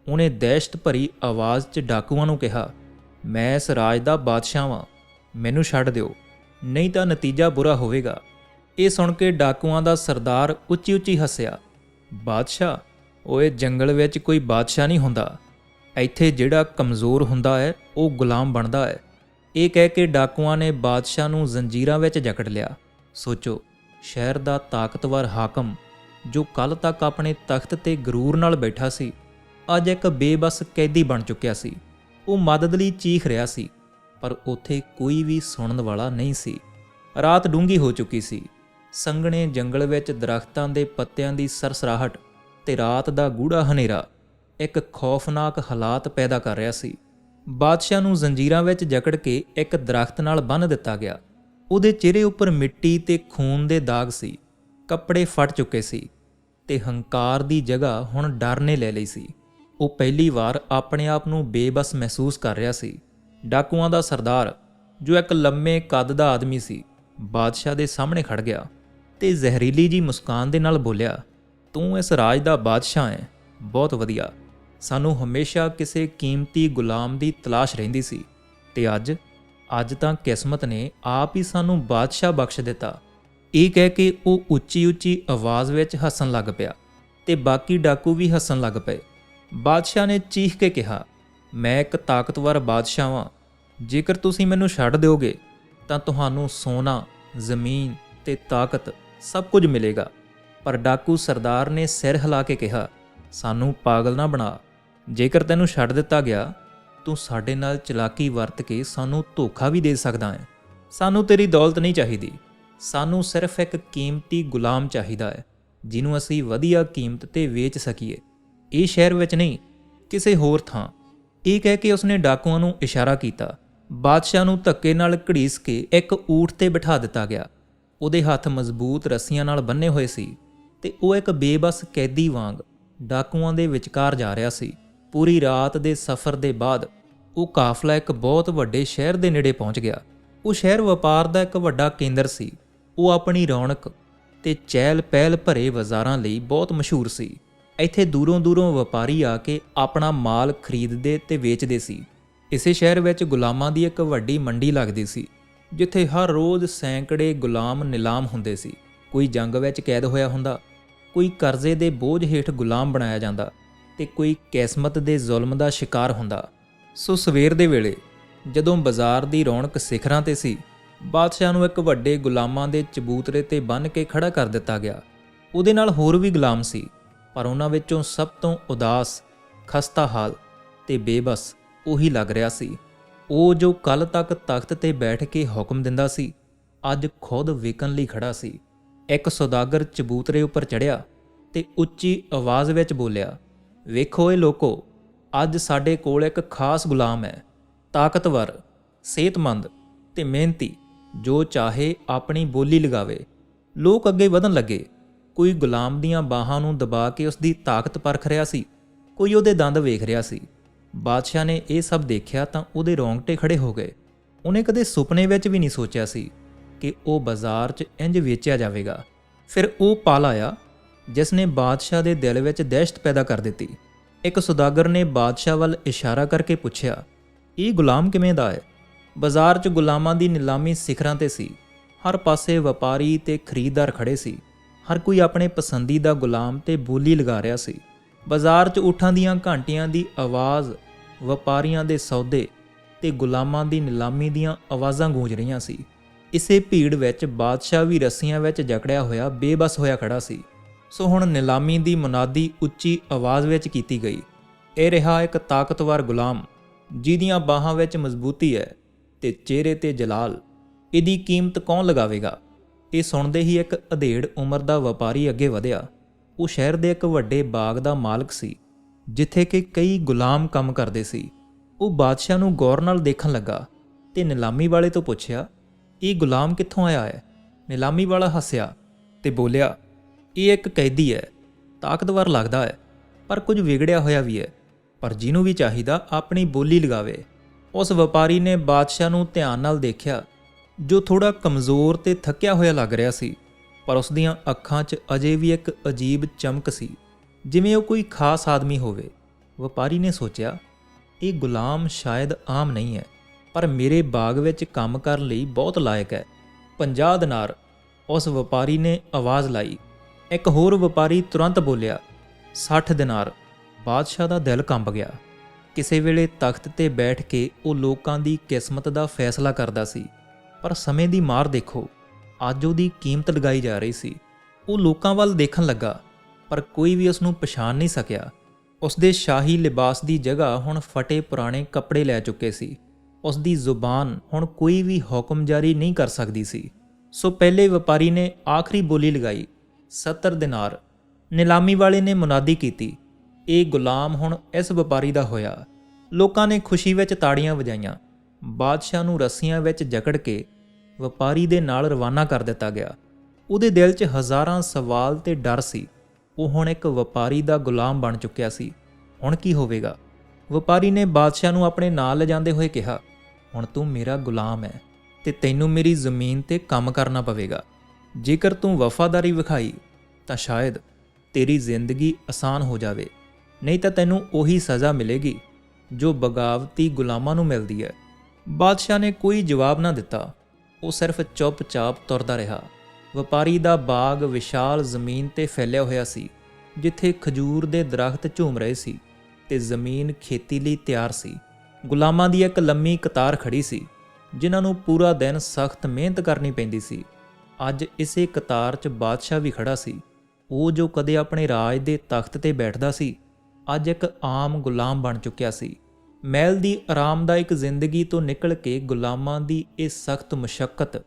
ਉਹਨੇ ਦਹਿਸ਼ਤ ਭਰੀ ਆਵਾਜ਼ 'ਚ ਡਾਕੂਆਂ ਨੂੰ ਕਿਹਾ, ਮੈਂ ਇਸ ਰਾਜ ਦਾ ਬਾਦਸ਼ਾਹ ਵਾਂ, ਮੈਨੂੰ ਛੱਡ ਦਿਓ, ਨਹੀਂ ਤਾਂ ਨਤੀਜਾ ਬੁਰਾ ਹੋਵੇਗਾ। ਇਹ ਸੁਣ ਕੇ ਡਾਕੂਆਂ ਦਾ ਸਰਦਾਰ ਉੱਚੀ ਉੱਚੀ ਹੱਸਿਆ, ਬਾਦਸ਼ਾਹ, ਓਏ ਜੰਗਲ ਵਿੱਚ ਕੋਈ ਬਾਦਸ਼ਾਹ ਨਹੀਂ ਹੁੰਦਾ। ਇੱਥੇ ਜਿਹੜਾ ਕਮਜ਼ੋਰ ਹੁੰਦਾ ਹੈ, ਉਹ ਗੁਲਾਮ ਬਣਦਾ ਹੈ। ਇਹ ਕਹਿ ਕੇ ਡਾਕੂਆਂ ਨੇ ਬਾਦਸ਼ਾਹ ਨੂੰ ਜ਼ੰਜੀਰਾਂ ਵਿੱਚ ਜਕੜ ਲਿਆ। ਸੋਚੋ, ਸ਼ਹਿਰ ਦਾ ਤਾਕਤਵਰ ਹਾਕਮ, ਜੋ ਕੱਲ ਤੱਕ ਆਪਣੇ ਤਖਤ ਤੇ ਗਰੂਰ ਨਾਲ ਬੈਠਾ ਸੀ, ਅੱਜ ਇੱਕ ਬੇਬਸ ਕੈਦੀ ਬਣ ਚੁੱਕਿਆ ਸੀ। ਉਹ ਮਦਦ ਲਈ ਚੀਖ ਰਿਹਾ ਸੀ, ਪਰ ਉੱਥੇ ਕੋਈ ਵੀ ਸੁਣਨ ਵਾਲਾ ਨਹੀਂ ਸੀ। ਰਾਤ ਡੂੰਗੀ ਹੋ ਚੁੱਕੀ ਸੀ। ਸੰਘਣੇ ਜੰਗਲ ਵਿੱਚ ਦਰਖਤਾਂ ਦੇ ਪੱਤਿਆਂ ਦੀ ਸਰਸਰਾਹਟ ਤੇ ਰਾਤ ਦਾ ਗੂੜਾ ਹਨੇਰਾ ਇੱਕ ਖੌਫਨਾਕ ਹਾਲਾਤ ਪੈਦਾ ਕਰ ਰਿਹਾ ਸੀ। ਬਾਦਸ਼ਾਹ ਨੂੰ ਜ਼ੰਜੀਰਾਂ ਵਿੱਚ ਜਕੜ ਕੇ ਇੱਕ ਦਰਖਤ ਨਾਲ ਬੰਨ੍ਹ ਦਿੱਤਾ ਗਿਆ। ਉਹਦੇ ਚਿਹਰੇ ਉੱਪਰ ਮਿੱਟੀ ਤੇ ਖੂਨ ਦੇ ਦਾਗ ਸੀ। ਕੱਪੜੇ ਫਟ ਚੁੱਕੇ ਸੀ ਤੇ ਹੰਕਾਰ ਦੀ ਜਗ੍ਹਾ ਹੁਣ ਡਰ ਨੇ ਲੈ ਲਈ ਸੀ। ਉਹ ਪਹਿਲੀ ਵਾਰ ਆਪਣੇ ਆਪ ਨੂੰ ਬੇਬਸ ਮਹਿਸੂਸ ਕਰ ਰਿਹਾ ਸੀ। ਡਾਕੂਆਂ ਦਾ ਸਰਦਾਰ, ਜੋ ਇੱਕ ਲੰਮੇ ਕੱਦ ਦਾ ਆਦਮੀ ਸੀ, ਬਾਦਸ਼ਾਹ ਦੇ ਸਾਹਮਣੇ ਖੜ ਗਿਆ ਤੇ ਜ਼ਹਿਰੀਲੀ ਜੀ ਮੁਸਕਾਨ ਦੇ ਨਾਲ ਬੋਲਿਆ, ਤੂੰ ਇਸ ਰਾਜ ਦਾ ਬਾਦਸ਼ਾਹ ਹੈ। ਬਹੁਤ ਵਧੀਆ। ਸਾਨੂੰ ਹਮੇਸ਼ਾ ਕਿਸੇ ਕੀਮਤੀ ਗੁਲਾਮ ਦੀ ਤਲਾਸ਼ ਰਹਿੰਦੀ ਸੀ ਤੇ ਅੱਜ ਅੱਜ ਤਾਂ ਕਿਸਮਤ ਨੇ ਆਪ ਹੀ ਸਾਨੂੰ ਬਾਦਸ਼ਾਹ ਬਖਸ਼ ਦਿੱਤਾ। ਇਹ ਕਹਿ ਕੇ ਉਹ ਉੱਚੀ ਉੱਚੀ ਆਵਾਜ਼ ਵਿੱਚ ਹੱਸਣ ਲੱਗ ਪਿਆ ਤੇ ਬਾਕੀ ਡਾਕੂ ਵੀ ਹੱਸਣ ਲੱਗ ਪਏ। ਬਾਦਸ਼ਾਹ ਨੇ ਚੀਖ ਕੇ ਕਿਹਾ, ਮੈਂ ਇੱਕ ਤਾਕਤਵਰ ਬਾਦਸ਼ਾਹ ਵਾਂ ਜੇਕਰ ਤੁਸੀਂ ਮੈਨੂੰ ਛੱਡ ਦਿਓਗੇ, ਤਾਂ ਤੁਹਾਨੂੰ ਸੋਨਾ, ਜ਼ਮੀਨ ਤੇ ਤਾਕਤ ਸਭ ਕੁਝ ਮਿਲੇਗਾ। ਪਰ ਡਾਕੂ ਸਰਦਾਰ ਨੇ ਸਿਰ ਹਿਲਾ ਕੇ ਕਿਹਾ, ਸਾਨੂੰ ਪਾਗਲ ਨਾ ਬਣਾ। ਜੇਕਰ ਤੈਨੂੰ ਛੱਡ ਦਿੱਤਾ ਗਿਆ, ਤੂੰ ਸਾਡੇ ਨਾਲ ਚਲਾਕੀ ਵਰਤ ਕੇ ਸਾਨੂੰ ਧੋਖਾ ਵੀ ਦੇ ਸਕਦਾ ਹੈ। ਸਾਨੂੰ ਤੇਰੀ ਦੌਲਤ ਨਹੀਂ ਚਾਹੀਦੀ। ਸਾਨੂੰ ਸਿਰਫ ਇੱਕ ਕੀਮਤੀ ਗੁਲਾਮ ਚਾਹੀਦਾ ਹੈ, ਜਿਹਨੂੰ ਅਸੀਂ ਵਧੀਆ ਕੀਮਤ ਤੇ ਵੇਚ ਸਕੀਏ। ਇਹ ਸ਼ਹਿਰ ਵਿੱਚ ਨਹੀਂ, ਕਿਸੇ ਹੋਰ ਥਾਂ। ਇਹ ਕਹਿ ਕੇ ਉਸਨੇ ਡਾਕੂਆਂ ਨੂੰ ਇਸ਼ਾਰਾ ਕੀਤਾ। ਬਾਦਸ਼ਾਹ ਨੂੰ ਧੱਕੇ ਨਾਲ ਘੜੀਸ ਕੇ ਇੱਕ ਊਠ ਤੇ ਬਿਠਾ ਦਿੱਤਾ ਗਿਆ। ਉਹਦੇ ਹੱਥ ਮਜ਼ਬੂਤ ਰੱਸੀਆਂ ਨਾਲ ਬੰਨੇ ਹੋਏ ਸੀ ਤੇ ਉਹ ਇੱਕ ਬੇਬਸ ਕੈਦੀ ਵਾਂਗ ਡਾਕੂਆਂ ਦੇ ਵਿਚਕਾਰ ਜਾ ਰਿਹਾ ਸੀ। ਪੂਰੀ ਰਾਤ ਦੇ ਸਫ਼ਰ ਦੇ ਬਾਅਦ ਉਹ ਕਾਫਲਾ ਇੱਕ ਬਹੁਤ ਵੱਡੇ ਸ਼ਹਿਰ ਦੇ ਨੇੜੇ ਪਹੁੰਚ ਗਿਆ। ਉਹ ਸ਼ਹਿਰ ਵਪਾਰ ਦਾ ਇੱਕ ਵੱਡਾ ਕੇਂਦਰ ਸੀ। ਉਹ ਆਪਣੀ ਰੌਣਕ ਤੇ ਚਹਿਲ ਪਹਿਲ ਭਰੇ ਬਾਜ਼ਾਰਾਂ ਲਈ ਬਹੁਤ ਮਸ਼ਹੂਰ ਸੀ। ਇੱਥੇ ਦੂਰੋਂ ਦੂਰੋਂ ਵਪਾਰੀ ਆ ਕੇ ਆਪਣਾ ਮਾਲ ਖਰੀਦਦੇ ਤੇ ਵੇਚਦੇ ਸੀ। ਇਸੇ ਸ਼ਹਿਰ ਵਿੱਚ ਗੁਲਾਮਾਂ ਦੀ ਇੱਕ ਵੱਡੀ ਮੰਡੀ ਲੱਗਦੀ ਸੀ, ਜਿੱਥੇ ਹਰ ਰੋਜ਼ ਸੈਂਕੜੇ ਗੁਲਾਮ ਨਿਲਾਮ ਹੁੰਦੇ ਸੀ। ਕੋਈ ਜੰਗ ਵਿੱਚ ਕੈਦ ਹੋਇਆ ਹੁੰਦਾ, ਕੋਈ ਕਰਜ਼ੇ ਦੇ ਬੋਝ ਹੇਠ ਗੁਲਾਮ ਬਣਾਇਆ ਜਾਂਦਾ। ਤੇ ਕੋਈ ਕਿਸਮਤ ਦੇ ਜ਼ੁਲਮ ਦਾ ਸ਼ਿਕਾਰ ਹੁੰਦਾ। ਸੋ ਸਵੇਰ ਦੇ ਵੇਲੇ, ਜਦੋਂ ਬਾਜ਼ਾਰ ਦੀ ਰੌਣਕ ਸਿਖਰਾਂ ਤੇ ਸੀ, ਬਾਦਸ਼ਾਹ ਨੂੰ ਇੱਕ ਵੱਡੇ ਗੁਲਾਮਾਂ ਦੇ ਚਬੂਤਰੇ ਤੇ ਬੰਨ੍ਹ ਕੇ ਖੜਾ ਕਰ ਦਿੱਤਾ ਗਿਆ। ਉਹਦੇ ਨਾਲ ਹੋਰ ਵੀ ਗੁਲਾਮ ਸੀ, ਪਰ ਉਹਨਾਂ ਵਿੱਚੋਂ ਸਭ ਤੋਂ ਉਦਾਸ, ਖਸਤਾ ਹਾਲ ਤੇ ਬੇਬਸ ਉਹੀ ਲੱਗ ਰਿਹਾ ਸੀ। ਉਹ ਜੋ ਕੱਲ ਤੱਕ ਤਖਤ ਤੇ ਬੈਠ ਕੇ ਹੁਕਮ ਦਿੰਦਾ ਸੀ, ਅੱਜ ਖੁਦ ਵਿਕਣ ਲਈ ਖੜਾ ਸੀ। ਇੱਕ ਸੌਦਾਗਰ ਚਬੂਤਰੇ ਉੱਪਰ ਚੜਿਆ ਤੇ ਉੱਚੀ ਆਵਾਜ਼ ਵਿੱਚ ਬੋਲਿਆ ਵੇਖੋ ਇਹ ਲੋਕੋ, ਅੱਜ ਸਾਡੇ ਕੋਲ ਇੱਕ ਖਾਸ ਗੁਲਾਮ ਹੈ, ਤਾਕਤਵਰ, ਸਿਹਤਮੰਦ ਤੇ ਮਿਹਨਤੀ, ਜੋ ਚਾਹੇ ਆਪਣੀ ਬੋਲੀ ਲਗਾਵੇ। ਲੋਕ ਅੱਗੇ ਵਧਣ ਲੱਗੇ। ਕੋਈ ਗੁਲਾਮ ਦੀਆਂ ਬਾਹਾਂ ਨੂੰ ਦਬਾ ਕੇ ਉਸ ਦੀ ਤਾਕਤ ਪਰਖ ਰਿਹਾ ਸੀ, ਕੋਈ ਉਹਦੇ ਦੰਦ ਵੇਖ ਰਿਹਾ ਸੀ। ਬਾਦਸ਼ਾਹ ਨੇ ਇਹ ਸਭ ਦੇਖਿਆ ਤਾਂ ਉਹਦੇ ਰੋਂਗਟੇ ਖੜੇ ਹੋ ਗਏ। ਉਹਨੇ ਕਦੇ ਸੁਪਨੇ ਵਿੱਚ ਵੀ ਨਹੀਂ ਸੋਚਿਆ ਸੀ ਕਿ ਉਹ ਬਾਜ਼ਾਰ 'ਚ ਇੰਜ ਵੇਚਿਆ ਜਾਵੇਗਾ। ਫਿਰ ਉਹ ਪਲ ਆਇਆ ਜਿਸ ਨੇ ਬਾਦਸ਼ਾਹ ਦੇ ਦਿਲ ਵਿੱਚ ਦਹਿਸ਼ਤ ਪੈਦਾ ਕਰ ਦਿੱਤੀ। ਇੱਕ ਸੁਦਾਗਰ ਨੇ ਬਾਦਸ਼ਾਹ ਵੱਲ ਇਸ਼ਾਰਾ ਕਰਕੇ ਪੁੱਛਿਆ, ਇਹ ਗੁਲਾਮ ਕਿਵੇਂ ਦਾ ਹੈ? ਬਾਜ਼ਾਰ 'ਚ ਗੁਲਾਮਾਂ ਦੀ ਨਿਲਾਮੀ ਸਿਖਰਾਂ ਤੇ ਸੀ। ਹਰ ਪਾਸੇ ਵਪਾਰੀ ਤੇ ਖਰੀਦਦਾਰ ਖੜੇ ਸੀ। ਹਰ ਕੋਈ ਆਪਣੇ ਪਸੰਦੀਦਾ ਗੁਲਾਮ ਤੇ ਬੋਲੀ ਲਗਾ ਰਿਹਾ ਸੀ। ਬਾਜ਼ਾਰ 'ਚ ਊਠਾਂ ਦੀਆਂ ਘੰਟੀਆਂ ਦੀ ਆਵਾਜ਼, ਵਪਾਰੀਆਂ ਦੇ ਸੌਦੇ ਤੇ ਗੁਲਾਮਾਂ ਦੀ ਨਿਲਾਮੀ ਦੀਆਂ ਆਵਾਜ਼ਾਂ ਗੂੰਜ ਰਹੀਆਂ ਸੀ। ਇਸੇ ਭੀੜ ਵਿੱਚ ਬਾਦਸ਼ਾਹ ਵੀ ਰੱਸੀਆਂ ਵਿੱਚ ਜਕੜਿਆ ਹੋਇਆ, ਬੇਬਸ ਹੋਇਆ ਖੜਾ ਸੀ। ਸੋ ਹੁਣ ਨਿਲਾਮੀ ਦੀ ਮੁਨਾਦੀ ਉੱਚੀ ਆਵਾਜ਼ ਵਿੱਚ ਕੀਤੀ ਗਈ। ਇਹ ਰਿਹਾ ਇੱਕ ਤਾਕਤਵਰ ਗੁਲਾਮ, ਜਿਹਦੀਆਂ ਬਾਹਾਂ ਵਿੱਚ ਮਜ਼ਬੂਤੀ ਹੈ ਤੇ ਚਿਹਰੇ ਤੇ ਜਲਾਲ। ਇਹਦੀ ਕੀਮਤ ਕੌਣ ਲਗਾਵੇਗਾ? ਇਹ ਸੁਣਦੇ ਹੀ ਇੱਕ ਅਧੇੜ ਉਮਰ ਦਾ ਵਪਾਰੀ ਅੱਗੇ ਵਧਿਆ। ਉਹ ਸ਼ਹਿਰ ਦੇ ਇੱਕ ਵੱਡੇ ਬਾਗ ਦਾ ਮਾਲਕ ਸੀ, ਜਿੱਥੇ ਕਿ ਕਈ ਗੁਲਾਮ ਕੰਮ ਕਰਦੇ ਸੀ। ਉਹ ਬਾਦਸ਼ਾਹ ਨੂੰ ਗੌਰ ਨਾਲ ਦੇਖਣ ਲੱਗਾ ਤੇ ਨਿਲਾਮੀ ਵਾਲੇ ਤੋਂ ਪੁੱਛਿਆ, ਇਹ ਗੁਲਾਮ ਕਿੱਥੋਂ ਆਇਆ ਹੈ? ਨਿਲਾਮੀ ਵਾਲਾ ਹੱਸਿਆ ਤੇ ਬੋਲਿਆ ਇਹ ਇੱਕ ਕੈਦੀ ਹੈ, ਤਾਕਤਵਰ ਲੱਗਦਾ ਹੈ, ਪਰ ਕੁਝ ਵਿਗੜਿਆ ਹੋਇਆ ਵੀ ਹੈ। ਪਰ ਜਿਹਨੂੰ ਵੀ ਚਾਹੀਦਾ, ਆਪਣੀ ਬੋਲੀ ਲਗਾਵੇ। ਉਸ ਵਪਾਰੀ ਨੇ ਬਾਦਸ਼ਾਹ ਨੂੰ ਧਿਆਨ ਨਾਲ ਦੇਖਿਆ, ਜੋ ਥੋੜਾ ਕਮਜ਼ੋਰ ਤੇ ਥੱਕਿਆ ਹੋਇਆ ਲੱਗ ਰਿਹਾ ਸੀ। ਪਰ ਉਸ ਦੀਆਂ ਅੱਖਾਂ 'ਚ ਅਜੇ ਵੀ ਇੱਕ ਅਜੀਬ ਚਮਕ ਸੀ, ਜਿਵੇਂ ਉਹ ਕੋਈ ਖਾਸ ਆਦਮੀ ਹੋਵੇ। ਵਪਾਰੀ ਨੇ ਸੋਚਿਆ, ਇਹ ਗੁਲਾਮ ਸ਼ਾਇਦ ਆਮ ਨਹੀਂ ਹੈ, ਪਰ ਮੇਰੇ ਬਾਗ ਵਿੱਚ ਕੰਮ ਕਰਨ ਲਈ ਬਹੁਤ ਲਾਇਕ ਹੈ। 50 ਦਿਨਾਰ, ਉਸ ਵਪਾਰੀ ਨੇ ਆਵਾਜ਼ ਲਾਈ। ਇੱਕ ਹੋਰ ਵਪਾਰੀ ਤੁਰੰਤ ਬੋਲਿਆ 60 ਦਿਨਾਰ। ਬਾਦਸ਼ਾਹ ਦਾ ਦਿਲ ਕੰਬ ਗਿਆ। ਕਿਸੇ ਵੇਲੇ ਤਖਤ ਤੇ ਬੈਠ ਕੇ ਉਹ ਲੋਕਾਂ ਦੀ ਕਿਸਮਤ ਦਾ ਫੈਸਲਾ ਕਰਦਾ ਸੀ, ਪਰ ਸਮੇਂ ਦੀ ਮਾਰ ਦੇਖੋ, ਅੱਜ ਉਹਦੀ ਕੀਮਤ ਲਗਾਈ ਜਾ ਰਹੀ ਸੀ। ਉਹ ਲੋਕਾਂ ਵੱਲ ਦੇਖਣ ਲੱਗਾ, ਪਰ ਕੋਈ ਵੀ ਉਸ ਨੂੰ ਪਛਾਣ ਨਹੀਂ ਸਕਿਆ। ਉਸ ਦੇ ਸ਼ਾਹੀ ਲਿਬਾਸ ਦੀ ਜਗ੍ਹਾ ਹੁਣ ਫਟੇ ਪੁਰਾਣੇ ਕੱਪੜੇ ਲੈ ਚੁੱਕੇ ਸੀ। ਉਸ ਦੀ ਜ਼ੁਬਾਨ ਹੁਣ ਕੋਈ ਵੀ ਹੁਕਮ ਜਾਰੀ ਨਹੀਂ ਕਰ ਸਕਦੀ ਸੀ। ਸੋ ਪਹਿਲੇ ਵਪਾਰੀ ਨੇ ਆਖਰੀ ਬੋਲੀ ਲਗਾਈ 70 ਦਿਨਾਰ ਨਿਲਾਮੀ ਵਾਲੇ ਨੇ ਮੁਨਾਦੀ ਕੀਤੀ, ਇਹ ਗੁਲਾਮ ਹੁਣ ਇਸ ਵਪਾਰੀ ਦਾ ਹੋਇਆ। ਲੋਕਾਂ ਨੇ ਖੁਸ਼ੀ ਵਿੱਚ ਤਾੜੀਆਂ ਵਜਾਈਆਂ। ਬਾਦਸ਼ਾਹ ਨੂੰ ਰੱਸੀਆਂ ਵਿੱਚ ਜਕੜ ਕੇ ਵਪਾਰੀ ਦੇ ਨਾਲ ਰਵਾਨਾ ਕਰ ਦਿੱਤਾ ਗਿਆ। ਉਹਦੇ ਦਿਲ 'ਚ ਹਜ਼ਾਰਾਂ ਸਵਾਲ ਤੇ ਡਰ ਸੀ। ਉਹ ਹੁਣ ਇੱਕ ਵਪਾਰੀ ਦਾ ਗੁਲਾਮ ਬਣ ਚੁੱਕਿਆ ਸੀ। ਹੁਣ ਕੀ ਹੋਵੇਗਾ? ਵਪਾਰੀ ਨੇ ਬਾਦਸ਼ਾਹ ਨੂੰ ਆਪਣੇ ਨਾਲ ਲਿਜਾਂਦੇ ਹੋਏ ਕਿਹਾ, ਹੁਣ ਤੂੰ ਮੇਰਾ ਗੁਲਾਮ ਹੈ ਤੇ ਤੈਨੂੰ ਮੇਰੀ ਜ਼ਮੀਨ ਤੇ ਕੰਮ ਕਰਨਾ ਪਵੇਗਾ। ਜੇਕਰ ਤੂੰ ਵਫਾਦਾਰੀ ਵਿਖਾਈ, ਤਾਂ ਸ਼ਾਇਦ ਤੇਰੀ ਜ਼ਿੰਦਗੀ ਆਸਾਨ ਹੋ ਜਾਵੇ। ਨਹੀਂ ਤਾਂ ਤੈਨੂੰ ਉਹੀ ਸਜ਼ਾ ਮਿਲੇਗੀ, ਜੋ ਬਗਾਵਤੀ ਗੁਲਾਮਾਂ ਨੂੰ ਮਿਲਦੀ ਹੈ। ਬਾਦਸ਼ਾਹ ਨੇ ਕੋਈ ਜਵਾਬ ਨਾ ਦਿੱਤਾ। ਉਹ ਸਿਰਫ ਚੁੱਪਚਾਪ ਤੁਰਦਾ ਰਿਹਾ। ਵਪਾਰੀ ਦਾ ਬਾਗ ਵਿਸ਼ਾਲ ਜ਼ਮੀਨ ਤੇ ਫੈਲਿਆ ਹੋਇਆ ਸੀ, ਜਿੱਥੇ ਖਜੂਰ ਦੇ ਦਰਖਤ ਝੂਮ ਰਹੇ ਸੀ ਤੇ ਜ਼ਮੀਨ ਖੇਤੀ ਲਈ ਤਿਆਰ ਸੀ। ਗੁਲਾਮਾਂ ਦੀ ਇੱਕ ਲੰਮੀ ਕਤਾਰ ਖੜੀ ਸੀ, ਜਿਨ੍ਹਾਂ ਨੂੰ ਪੂਰਾ ਦਿਨ ਸਖਤ ਮਿਹਨਤ ਕਰਨੀ ਪੈਂਦੀ ਸੀ। ਅੱਜ ਇਸੇ ਕਤਾਰ 'ਚ ਬਾਦਸ਼ਾਹ ਵੀ ਖੜਾ ਸੀ। ਉਹ ਜੋ ਕਦੇ ਆਪਣੇ ਰਾਜ ਦੇ ਤਖਤ ਤੇ ਬੈਠਦਾ ਸੀ, ਅੱਜ ਇੱਕ ਆਮ ਗੁਲਾਮ ਬਣ ਚੁੱਕਿਆ ਸੀ। ਮਹਿਲ ਦੀ ਆਰਾਮਦਾਇਕ ਜ਼ਿੰਦਗੀ ਤੋਂ ਨਿਕਲ ਕੇ ਗੁਲਾਮਾਂ ਦੀ ਇਹ ਸਖਤ ਮੁਸ਼ਕਲ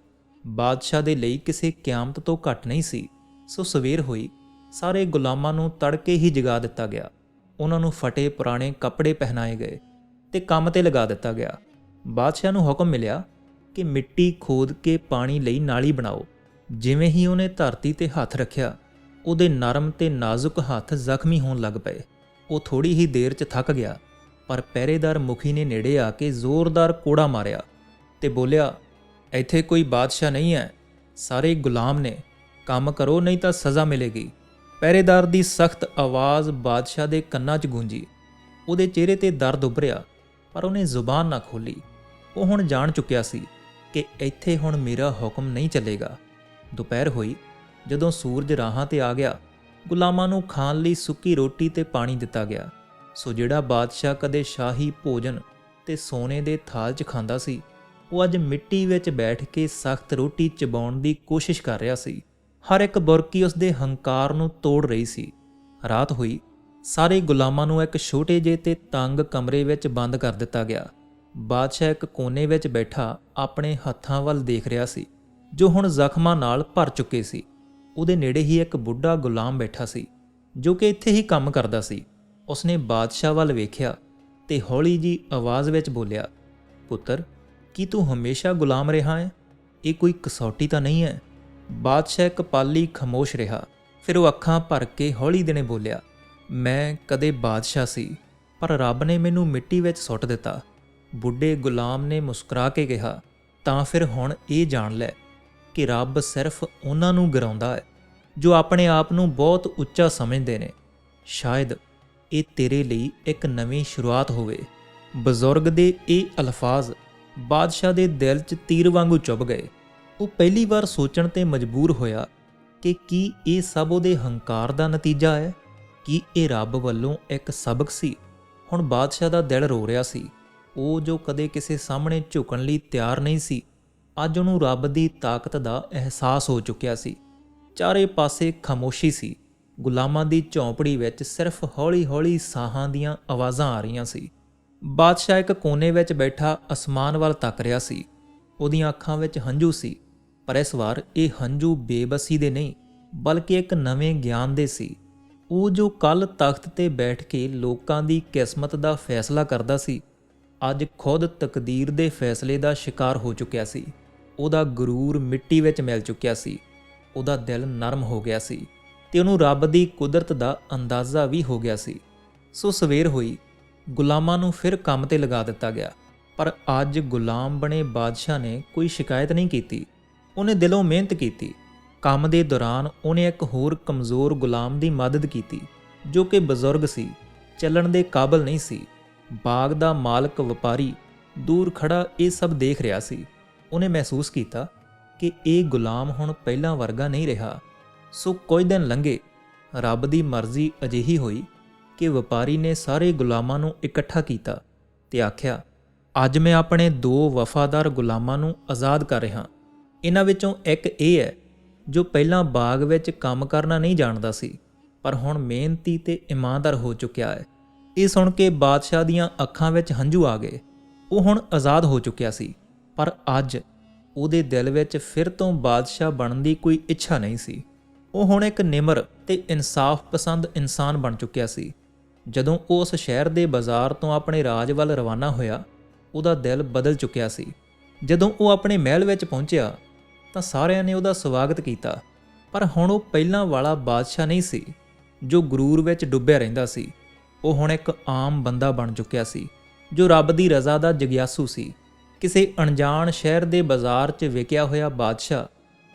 ਬਾਦਸ਼ਾਹ ਦੇ ਲਈ ਕਿਸੇ ਕਿਆਮਤ ਤੋਂ ਘੱਟ ਨਹੀਂ ਸੀ। ਸੋ ਸਵੇਰ ਹੋਈ, ਸਾਰੇ ਗੁਲਾਮਾਂ ਨੂੰ ਤੜਕੇ ਹੀ ਜਗਾ ਦਿੱਤਾ ਗਿਆ। ਉਹਨਾਂ ਨੂੰ ਫਟੇ ਪੁਰਾਣੇ ਕੱਪੜੇ ਪਹਿਨਾਏ ਗਏ ਤੇ ਕੰਮ ਤੇ ਲਗਾ ਦਿੱਤਾ ਗਿਆ। ਬਾਦਸ਼ਾਹ ਨੂੰ ਹੁਕਮ ਮਿਲਿਆ ਕਿ ਮਿੱਟੀ ਖੋਦ ਕੇ ਪਾਣੀ ਲਈ ਨਾਲੀ ਬਣਾਓ। ਜਿਵੇਂ ਹੀ ਉਹਨੇ ਧਰਤੀ ਤੇ ਹੱਥ ਰੱਖਿਆ, ਉਹਦੇ ਨਰਮ ਤੇ ਨਾਜ਼ੁਕ ਹੱਥ ਜ਼ਖਮੀ ਹੋਣ ਲੱਗ ਪਏ। ਉਹ ਥੋੜੀ ਹੀ ਦੇਰ 'ਚ ਥੱਕ ਗਿਆ, ਪਰ ਪਹਿਰੇਦਾਰ ਮੁਖੀ ਨੇ ਨੇੜੇ ਆ ਕੇ ਜ਼ੋਰਦਾਰ ਕੋੜਾ ਮਾਰਿਆ ਤੇ ਬੋਲਿਆ, ਇੱਥੇ ਕੋਈ ਬਾਦਸ਼ਾਹ ਨਹੀਂ ਹੈ, ਸਾਰੇ ਗੁਲਾਮ ਨੇ, ਕੰਮ ਕਰੋ ਨਹੀਂ ਤਾਂ ਸਜ਼ਾ ਮਿਲੇਗੀ। ਪਹਿਰੇਦਾਰ ਦੀ ਸਖਤ ਆਵਾਜ਼ ਬਾਦਸ਼ਾਹ ਦੇ ਕੰਨਾਂ 'ਚ ਗੂੰਜੀ। ਉਹਦੇ ਚਿਹਰੇ ਤੇ ਦਰਦ ਉੱਭਰਿਆ, ਪਰ ਉਹਨੇ ਜ਼ੁਬਾਨ ਨਾ ਖੋਲੀ ਉਹ ਹੁਣ ਜਾਣ ਚੁੱਕਿਆ ਸੀ ਕਿ ਇੱਥੇ ਹੁਣ ਮੇਰਾ ਹੁਕਮ ਨਹੀਂ ਚੱਲੇਗਾ। ਦੁਪਹਿਰ ਹੋਈ, ਜਦੋਂ ਸੂਰਜ ਰਾਹਾਂ ਤੇ ਆ ਗਿਆ, ਗੁਲਾਮਾਂ ਨੂੰ ਖਾਣ ਲਈ ਸੁੱਕੀ ਰੋਟੀ ਤੇ ਪਾਣੀ ਦਿੱਤਾ ਗਿਆ। ਸੋ ਜਿਹੜਾ ਬਾਦਸ਼ਾਹ ਕਦੇ ਸ਼ਾਹੀ ਭੋਜਨ ਤੇ ਸੋਨੇ ਦੇ ਥਾਲ 'ਚ ਖਾਂਦਾ ਸੀ, ਉਹ ਅੱਜ ਮਿੱਟੀ ਵਿੱਚ ਬੈਠ ਕੇ ਸਖਤ ਰੋਟੀ ਚਬਾਉਣ ਦੀ ਕੋਸ਼ਿਸ਼ ਕਰ ਰਿਹਾ ਸੀ। ਹਰ ਇੱਕ ਬੁਰਕੀ ਉਸ ਦੇ ਹੰਕਾਰ ਨੂੰ ਤੋੜ ਰਹੀ ਸੀ। ਰਾਤ ਹੋਈ, ਸਾਰੇ ਗੁਲਾਮਾਂ ਨੂੰ ਇੱਕ ਛੋਟੇ ਜਿਹੇ ਤੇ ਤੰਗ ਕਮਰੇ ਵਿੱਚ ਬੰਦ ਕਰ ਦਿੱਤਾ ਗਿਆ। ਬਾਦਸ਼ਾਹ ਇੱਕ ਕੋਨੇ ਵਿੱਚ ਬੈਠਾ ਆਪਣੇ ਹੱਥਾਂ ਵੱਲ ਦੇਖ ਰਿਹਾ ਸੀ। ਜੋ ਹੁਣ ਜ਼ਖਮਾਂ ਨਾਲ ਭਰ ਚੁੱਕੇ ਸੀ। ਉਹਦੇ ਨੇੜੇ ਹੀ ਇੱਕ ਬੁੱਢਾ ਗੁਲਾਮ ਬੈਠਾ ਸੀ, ਜੋ ਕਿ ਇੱਥੇ ਹੀ ਕੰਮ ਕਰਦਾ ਸੀ। ਉਸਨੇ ਬਾਦਸ਼ਾਹ ਵੱਲ ਵੇਖਿਆ ਤੇ ਹੌਲੀ ਜੀ ਆਵਾਜ਼ ਵਿੱਚ ਬੋਲਿਆ, ਪੁੱਤਰ, ਕੀ ਤੂੰ ਹਮੇਸ਼ਾ ਗੁਲਾਮ ਰਿਹਾ ਹੈ? ਇਹ ਕੋਈ ਕਸੌਟੀ ਤਾਂ ਨਹੀਂ ਹੈ। ਬਾਦਸ਼ਾਹ ਕਪਾਲੀ ਪਾਲੀ ਖਮੋਸ਼ ਰਿਹਾ, ਫਿਰ ਉਹ ਅੱਖਾਂ ਭਰ ਕੇ ਹੌਲੀ ਦਿਨੇ ਬੋਲਿਆ, ਮੈਂ ਕਦੇ ਬਾਦਸ਼ਾਹ ਸੀ, ਪਰ ਰੱਬ ਨੇ ਮੈਨੂੰ ਮਿੱਟੀ ਵਿੱਚ ਸੁੱਟ ਦਿੱਤਾ। ਬੁੱਢੇ ਗੁਲਾਮ ਨੇ ਮੁਸਕਰਾ ਕੇ ਕਿਹਾ, ਤਾਂ ਫਿਰ ਹੁਣ ਇਹ ਜਾਣ ਲੈ ਕਿ ਰੱਬ ਸਿਰਫ ਉਹਨਾਂ ਨੂੰ ਗਰਾਉਂਦਾ ਹੈ, ਜੋ ਆਪਣੇ ਆਪ ਨੂੰ ਬਹੁਤ ਉੱਚਾ ਸਮਝਦੇ ਨੇ। ਸ਼ਾਇਦ ਇਹ ਤੇਰੇ ਲਈ ਇੱਕ ਨਵੀਂ ਸ਼ੁਰੂਆਤ ਹੋਵੇ। ਬਜ਼ੁਰਗ ਦੇ ਇਹ ਅਲਫਾਜ਼ ਬਾਦਸ਼ਾਹ ਦੇ ਦਿਲ 'ਚ ਤੀਰ ਵਾਂਗੂ ਚੁੱਭ ਗਏ। ਉਹ ਪਹਿਲੀ ਵਾਰ ਸੋਚਣ ਤੇ ਮਜਬੂਰ ਹੋਇਆ ਕਿ ਕੀ ਇਹ ਸਭ ਉਹਦੇ ਹੰਕਾਰ ਦਾ ਨਤੀਜਾ ਹੈ? ਕੀ ਇਹ ਰੱਬ ਵੱਲੋਂ ਇੱਕ ਸਬਕ ਸੀ? ਹੁਣ ਬਾਦਸ਼ਾਹ ਦਾ ਦਿਲ ਰੋ ਰਿਹਾ ਸੀ। ਉਹ ਜੋ ਕਦੇ ਕਿਸੇ ਸਾਹਮਣੇ ਝੁਕਣ ਲਈ ਤਿਆਰ ਨਹੀਂ ਸੀ ਅੱਜ ਉਹਨੂੰ ਰੱਬ ਦੀ ਤਾਕਤ ਦਾ ਅਹਿਸਾਸ ਹੋ ਚੁੱਕਿਆ ਸੀ। ਚਾਰੇ ਪਾਸੇ ਖਾਮੋਸ਼ੀ ਸੀ। ਗੁਲਾਮਾਂ ਦੀ ਝੌਂਪੜੀ ਵਿੱਚ ਸਿਰਫ ਹੌਲੀ-ਹੌਲੀ ਸਾਹਾਂ ਦੀਆਂ ਆਵਾਜ਼ਾਂ ਆ ਰਹੀਆਂ ਸੀ। ਬਾਦਸ਼ਾਹ ਇੱਕ ਕੋਨੇ ਵਿੱਚ ਬੈਠਾ ਅਸਮਾਨ ਵੱਲ ਤੱਕ ਰਿਹਾ ਸੀ। ਉਹਦੀਆਂ ਅੱਖਾਂ ਵਿੱਚ ਹੰਝੂ ਸੀ। ਪਰ ਇਸ ਵਾਰ ਇਹ ਹੰਝੂ ਬੇਬਸੀ ਦੇ ਨਹੀਂ, ਬਲਕਿ ਇੱਕ ਨਵੇਂ ਗਿਆਨ ਦੇ ਸੀ। ਉਹ ਜੋ ਕੱਲ ਤਖਤ ਤੇ ਬੈਠ ਕੇ ਲੋਕਾਂ ਦੀ ਕਿਸਮਤ ਦਾ ਫੈਸਲਾ ਕਰਦਾ ਸੀ, ਅੱਜ ਖੁਦ ਤਕਦੀਰ ਦੇ ਫੈਸਲੇ ਦਾ ਸ਼ਿਕਾਰ ਹੋ ਚੁੱਕਿਆ ਸੀ। ਉਹਦਾ ਗਰੂਰ ਮਿੱਟੀ ਵਿੱਚ ਮਿਲ ਚੁੱਕਿਆ ਸੀ। ਉਹਦਾ ਦਿਲ ਨਰਮ ਹੋ ਗਿਆ ਸੀ ਤੇ ਉਹਨੂੰ ਰੱਬ ਦੀ ਕੁਦਰਤ ਦਾ ਅੰਦਾਜ਼ਾ ਵੀ ਹੋ ਗਿਆ ਸੀ। ਸੋ ਸਵੇਰ ਹੋਈ, ਗੁਲਾਮਾਂ ਨੂੰ ਫਿਰ ਕੰਮ ਤੇ ਲਗਾ ਦਿੱਤਾ ਗਿਆ, ਪਰ ਅੱਜ ਗੁਲਾਮ ਬਣੇ ਬਾਦਸ਼ਾਹ ਨੇ ਕੋਈ ਸ਼ਿਕਾਇਤ ਨਹੀਂ ਕੀਤੀ। ਉਹਨੇ ਦਿਲੋਂ ਮਿਹਨਤ ਕੀਤੀ। ਕੰਮ ਦੇ ਦੌਰਾਨ ਉਹਨੇ ਇੱਕ ਹੋਰ ਕਮਜ਼ੋਰ ਗੁਲਾਮ ਦੀ ਮਦਦ ਕੀਤੀ, ਜੋ ਕਿ ਬਜ਼ੁਰਗ ਸੀ, ਚੱਲਣ ਦੇ ਕਾਬਲ ਨਹੀਂ ਸੀ। ਬਾਗ ਦਾ ਮਾਲਕ, ਵਪਾਰੀ, ਦੂਰ ਖੜਾ ਇਹ ਸਭ ਦੇਖ ਰਿਹਾ ਸੀ। ਉਹਨੇ ਮਹਿਸੂਸ ਕੀਤਾ ਕਿ ਇਹ ਗੁਲਾਮ ਹੁਣ ਪਹਿਲਾਂ ਵਰਗਾ ਨਹੀਂ ਰਿਹਾ। ਸੋ ਕੁਝ ਦਿਨ ਲੰਘੇ, ਰੱਬ ਦੀ ਮਰਜ਼ੀ ਅਜਿਹੀ ਹੋਈ ਕਿ ਵਪਾਰੀ ਨੇ ਸਾਰੇ ਗੁਲਾਮਾਂ ਨੂੰ ਇਕੱਠਾ ਕੀਤਾ ਤੇ ਆਖਿਆ, ਅੱਜ ਮੈਂ ਆਪਣੇ ਦੋ ਵਫਾਦਾਰ ਗੁਲਾਮਾਂ ਨੂੰ ਆਜ਼ਾਦ ਕਰ ਰਿਹਾ ਇਹਨਾਂ ਵਿੱਚੋਂ ਇੱਕ ਇਹ ਹੈ ਜੋ ਪਹਿਲਾਂ ਬਾਗ ਵਿੱਚ ਕੰਮ ਕਰਨਾ ਨਹੀਂ ਜਾਣਦਾ ਸੀ, ਪਰ ਹੁਣ ਮਿਹਨਤੀ ਤੇ ਇਮਾਨਦਾਰ ਹੋ ਚੁੱਕਿਆ ਹੈ। ਇਹ ਸੁਣ ਕੇ ਬਾਦਸ਼ਾਹ ਦੀਆਂ ਅੱਖਾਂ ਵਿੱਚ ਹੰਝੂ ਆ ਗਏ। ਉਹ ਹੁਣ ਆਜ਼ਾਦ ਹੋ ਚੁੱਕਿਆ ਸੀ। ਪਰ ਅੱਜ ਉਹਦੇ ਦਿਲ ਵਿੱਚ ਫਿਰ ਤੋਂ ਬਾਦਸ਼ਾਹ ਬਣਨ ਦੀ ਕੋਈ ਇੱਛਾ ਨਹੀਂ ਸੀ। ਉਹ ਹੁਣ ਇੱਕ ਨਿਮਰ ਤੇ ਇਨਸਾਫ ਪਸੰਦ ਇਨਸਾਨ ਬਣ ਚੁੱਕਿਆ ਸੀ। ਜਦੋਂ ਉਹ ਉਸ ਸ਼ਹਿਰ ਦੇ ਬਾਜ਼ਾਰ ਤੋਂ ਆਪਣੇ ਰਾਜ ਵੱਲ ਰਵਾਨਾ ਹੋਇਆ, ਉਹਦਾ ਦਿਲ ਬਦਲ ਚੁੱਕਿਆ ਸੀ। ਜਦੋਂ ਉਹ ਆਪਣੇ ਮਹਿਲ ਵਿੱਚ ਪਹੁੰਚਿਆ, ਤਾਂ ਸਾਰਿਆਂ ਨੇ ਉਹਦਾ ਸਵਾਗਤ ਕੀਤਾ। ਪਰ ਹੁਣ ਉਹ ਪਹਿਲਾਂ ਵਾਲਾ ਬਾਦਸ਼ਾਹ ਨਹੀਂ ਸੀ, ਜੋ ਗਰੂਰ ਵਿੱਚ ਡੁੱਬਿਆ ਰਹਿੰਦਾ ਸੀ। ਉਹ ਹੁਣ ਇੱਕ ਆਮ ਬੰਦਾ ਬਣ ਚੁੱਕਿਆ ਸੀ, ਜੋ ਰੱਬ ਦੀ ਰਜ਼ਾ ਦਾ ਜਗਿਆਸੂ ਸੀ। ਕਿਸੇ ਅਣਜਾਣ ਸ਼ਹਿਰ ਦੇ ਬਾਜ਼ਾਰ 'ਚ ਵਿਕਿਆ ਹੋਇਆ ਬਾਦਸ਼ਾਹ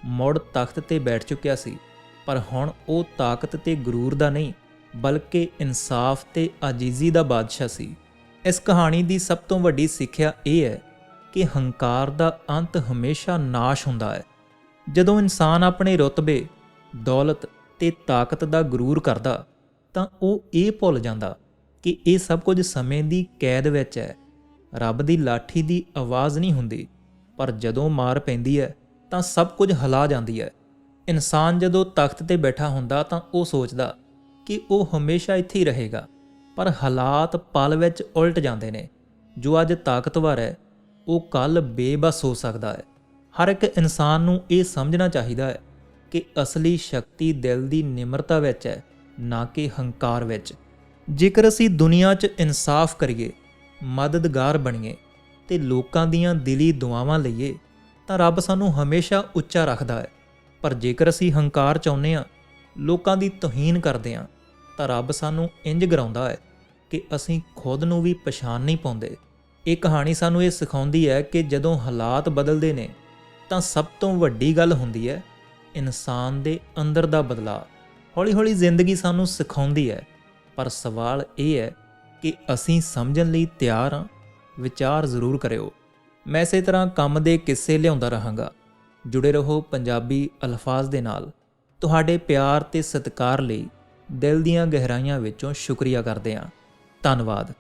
ਮੁੜ ਤਖਤ ਤੇ ਬੈਠ ਚੁੱਕਿਆ ਸੀ। ਪਰ ਹੁਣ ਉਹ ਤਾਕਤ ਤੇ ਗਰੂਰ ਦਾ ਨਹੀਂ, ਬਲਕਿ ਇਨਸਾਫ ਤੇ ਆਜੀਜ਼ੀ ਦਾ ਬਾਦਸ਼ਾਹ ਸੀ। ਇਸ ਕਹਾਣੀ ਦੀ ਸਭ ਤੋਂ ਵੱਡੀ ਸਿੱਖਿਆ ਇਹ ਹੈ ਕਿ ਹੰਕਾਰ ਦਾ ਅੰਤ ਹਮੇਸ਼ਾ ਨਾਸ਼ ਹੁੰਦਾ ਹੈ। ਜਦੋਂ ਇਨਸਾਨ ਆਪਣੇ ਰੁਤਬੇ, ਦੌਲਤ ਤੇ ਤਾਕਤ ਦਾ ਗਰੂਰ ਕਰਦਾ, ਤਾਂ ਉਹ ਇਹ ਭੁੱਲ ਜਾਂਦਾ ਕਿ ਇਹ ਸਭ ਕੁਝ ਸਮੇਂ ਦੀ ਕੈਦ ਵਿੱਚ ਹੈ। ਰੱਬ ਦੀ ਲਾਠੀ ਦੀ ਆਵਾਜ਼ ਨਹੀਂ ਹੁੰਦੀ, ਪਰ ਜਦੋਂ ਮਾਰ ਪੈਂਦੀ ਹੈ, ਤਾਂ ਸਭ ਕੁਝ ਹਿਲਾ ਜਾਂਦੀ ਹੈ। ਇਨਸਾਨ ਜਦੋਂ ਤਖਤ ਤੇ ਬੈਠਾ ਹੁੰਦਾ, ਤਾਂ ਉਹ ਸੋਚਦਾ ਕਿ ਉਹ ਹਮੇਸ਼ਾ ਇੱਥੇ ਹੀ ਰਹੇਗਾ, ਪਰ ਹਾਲਾਤ ਪਲ ਵਿੱਚ ਉਲਟ ਜਾਂਦੇ ਨੇ। ਜੋ ਅੱਜ ਤਾਕਤਵਰ ਹੈ, ਉਹ ਕੱਲ ਬੇਬਸ ਹੋ ਸਕਦਾ ਹੈ। ਹਰ ਇੱਕ ਇਨਸਾਨ ਨੂੰ ਇਹ ਸਮਝਣਾ ਚਾਹੀਦਾ ਹੈ ਕਿ ਅਸਲੀ ਸ਼ਕਤੀ ਦਿਲ ਦੀ ਨਿਮਰਤਾ ਵਿੱਚ ਹੈ, ਨਾ ਕਿ ਹੰਕਾਰ ਵਿੱਚ। ਜੇਕਰ ਅਸੀਂ ਦੁਨੀਆ 'ਚ ਇਨਸਾਫ ਕਰੀਏ ਮਦਦਗਾਰ ਬਣੀਏ ਤੇ ਲੋਕਾਂ ਦੀਆਂ ਦਿਲੀ ਦੁਆਵਾਂ ਲਈਏ, ਤਾਂ ਰੱਬ ਸਾਨੂੰ ਹਮੇਸ਼ਾ ਉੱਚਾ ਰੱਖਦਾ ਹੈ। ਪਰ ਜੇਕਰ ਅਸੀਂ ਹੰਕਾਰ ਚਾਹੁੰਦੇ ਹਾਂ, ਲੋਕਾਂ ਦੀ ਤੋਹੀਨ ਕਰਦੇ ਹਾਂ, ਤਾਂ ਰੱਬ ਸਾਨੂੰ ਇੰਜ ਗਰਾਉਂਦਾ ਹੈ ਕਿ ਅਸੀਂ ਖੁਦ ਨੂੰ ਵੀ ਪਛਾਣ ਨਹੀਂ ਪਾਉਂਦੇ। ਇਹ ਕਹਾਣੀ ਸਾਨੂੰ ਇਹ ਸਿਖਾਉਂਦੀ ਹੈ ਕਿ ਜਦੋਂ ਹਾਲਾਤ ਬਦਲਦੇ ਨੇ, ਤਾਂ ਸਭ ਤੋਂ ਵੱਡੀ ਗੱਲ ਹੁੰਦੀ ਹੈ, ਇਨਸਾਨ ਦੇ ਅੰਦਰ ਦਾ ਬਦਲਾਅ। ਹੌਲੀ-ਹੌਲੀ ਜ਼ਿੰਦਗੀ ਸਾਨੂੰ ਸਿਖਾਉਂਦੀ ਹੈ, ਪਰ ਸਵਾਲ ਇਹ ਹੈ ਕਿ ਅਸੀਂ ਸਮਝਣ ਲਈ ਤਿਆਰ ਹਾਂ, ਵਿਚਾਰ ਜ਼ਰੂਰ ਕਰਿਓ। ਮੈਂ ਇਸੇ ਤਰ੍ਹਾਂ ਕੰਮ ਦੇ ਕਿੱਸੇ ਲਿਆਉਂਦਾ ਰਹਾਂਗਾ। ਜੁੜੇ ਰਹੋ ਪੰਜਾਬੀ ਅਲਫਾਜ਼ ਦੇ ਨਾਲ। ਤੁਹਾਡੇ ਪਿਆਰ ਤੇ ਸਤਿਕਾਰ ਲਈ ਦਿਲ ਦੀਆਂ ਗਹਿਰਾਈਆਂ ਵਿੱਚੋਂ ਸ਼ੁਕਰੀਆ ਕਰਦੇ ਹਾਂ। ਧੰਨਵਾਦ।